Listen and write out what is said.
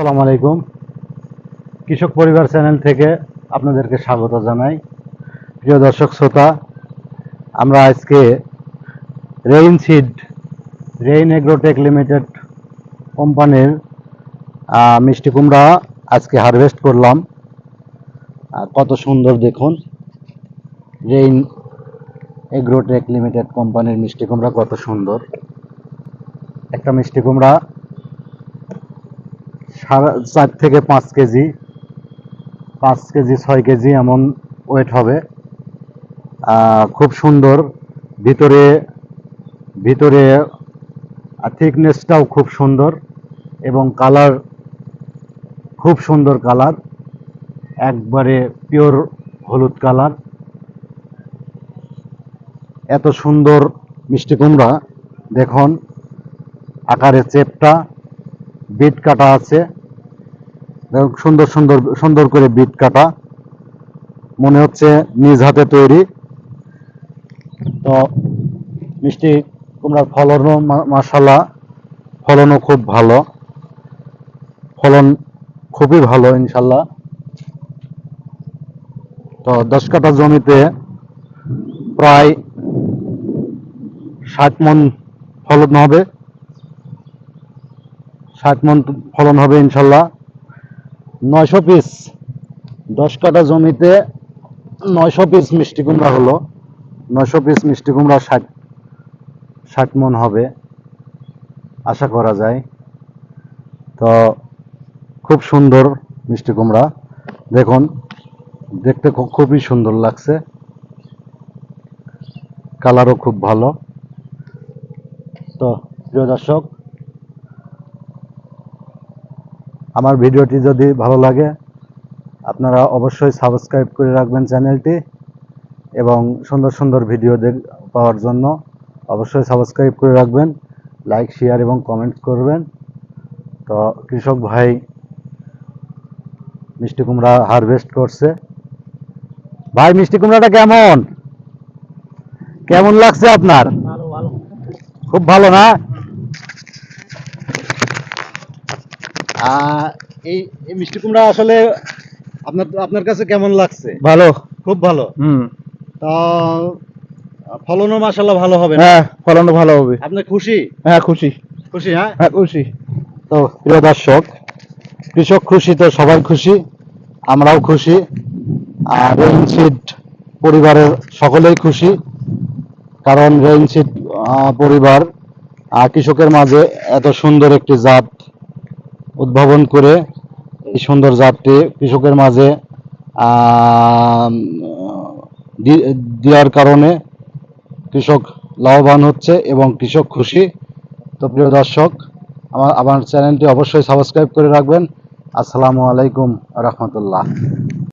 আসসালামু আলাইকুম। কৃষক পরিবার চ্যানেল থেকে আপনাদেরকে স্বাগত জানাই। প্রিয় দর্শক শ্রোতা, আমরা আজকে Rain Seed Rain Agrotech Limited কোম্পানির মিষ্টি কুমড়া আজকে হারভেস্ট করলাম। কত সুন্দর দেখুন। রেইন এগ্রোটেক লিমিটেড কোম্পানির মিষ্টি কুমড়া কত সুন্দর। একটা মিষ্টি কুমড়া সারা চার থেকে পাঁচ কেজি পাঁচ কেজি, ছয় কেজি এমন ওয়েট হবে। খুব সুন্দর। ভিতরে ভিতরে থিকনেসটাও খুব সুন্দর এবং কালার খুব সুন্দর কালার একবারে পিওর হলুদ কালার এত সুন্দর মিষ্টি কুমড়া, দেখুন আকারে চেপটা, বিট কাটা আছে। সুন্দর সুন্দর সুন্দর করে বিট কাটা। মনে হচ্ছে নিজ হাতে তৈরি। তো, মিষ্টি কুমড়ার ফলনও মাসাল্লাহ ফলনও খুব ভালো। ফলন খুবই ভালো ইনশাল্লাহ তো, দশ কাঠা জমিতে প্রায় ষাট মন ফলন হবে। ষাট মন ফলন হবে ইনশাল্লাহ নয়শো পিস দশ কাঠা জমিতে নয়শো পিস মিষ্টি কুমড়া হলো। নয়শো পিস মিষ্টি কুমড়া ষাট ষাট মন হবে, আশা করা যায়। তো খুব সুন্দর মিষ্টি কুমড়া। দেখুন, দেখতে খুবই সুন্দর লাগছে। কালারও খুব ভালো। তো, প্রিয় দর্শক আমার ভিডিওটি যদি ভালো লাগে আপনারা অবশ্যই সাবস্ক্রাইব করে রাখবেন চ্যানেলটি এবং সুন্দর সুন্দর ভিডিও পাওয়ার জন্য অবশ্যই সাবস্ক্রাইব করে রাখবেন লাইক শেয়ার এবং কমেন্ট করবেন। তো কৃষক ভাই মিষ্টি কুমড়া হারভেস্ট করছে। ভাই মিষ্টি কুমড়াটা কেমন? কেমন লাগছে আপনার? খুব ভালো না? এই এই মিষ্টি কুমড়া আসলে আপনার আপনার কাছে কেমন লাগছে? ভালো। খুব ভালো। হুম। তা ফলনও মাসাল্লাহ ভালো হবে হ্যাঁ ফলনও ভালো হবে। আপনি খুশি? হ্যাঁ খুশি। খুশি হ্যাঁ? হ্যাঁ খুশি। তো প্রিয় দর্শক কৃষক খুশি তো সবাই খুশি আমরাও খুশি আর রেইনসিড পরিবারের সকলেই খুশি কারণ রেইনসিড পরিবার আহ, কৃষকের মাঝে এত সুন্দর একটি জাত উদ্ভাবন করে এই সুন্দর জাতটি কৃষকের মাঝে দেওয়ার কারণে কৃষক লাভবান হচ্ছে এবং কৃষক খুশি। তো প্রিয় দর্শক, আমার আমার চ্যানেলটি অবশ্যই সাবস্ক্রাইব করে রাখবেন। আসসালামু আলাইকুম রহমতুল্লাহ।